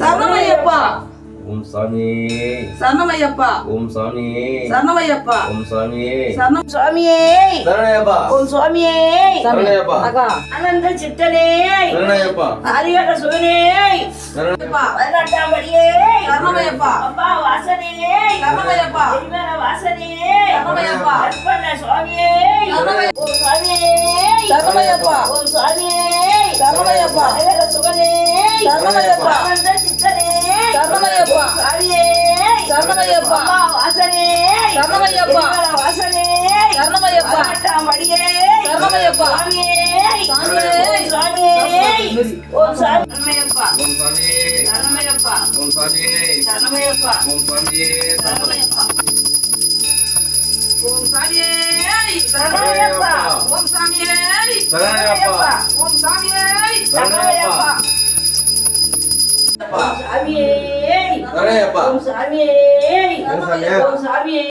சரணமையப்பா ஓம் சாமி. சரணமையப்பா ஓம் சாமி. சரணமையப்பா ஓம் சாமி. சரணம் சுவாமியே. சரணயப்பா ஓம் சுவாமியே. சரணயப்பா அக்கா அனந்த சித்தனே. சரணயப்பா ஆதிகார சுகனே. சரண பதினெட்டாம் படியே சரணமையப்பா அப்பா வாசனே. சரணமையப்பா எரிமேல வாசனே. சரணமையப்பா அர்ப்பண சுவாமியே. ஓம் சுவாமியே. சரணமையப்பா ஓம் சுவாமியே. சரணமையப்பா சரணமையப்பா சித்தனே சரணமையப்பா சுவாமியே சரணமையப்பா வாசனே. சரணமையப்பா வாசனே. சரணமையப்பா படியே சரணமையப்பா சுவாமியே சுவாமியே ஓம் சரணமையப்பா ஓம் சாமி. சரணமையப்பா ஓம் சாமி. சரணமையப்பா ஓம் சாமி. சரணமையப்பா ஓம் சாமியே. சரணமையப்பா ஓம் சாமியே. சரணயப்பா ஓம் சாமியே சாமியே சரணயப்பா ஓம் சாமியே ஓம் சாமியே ஓம் சாமியே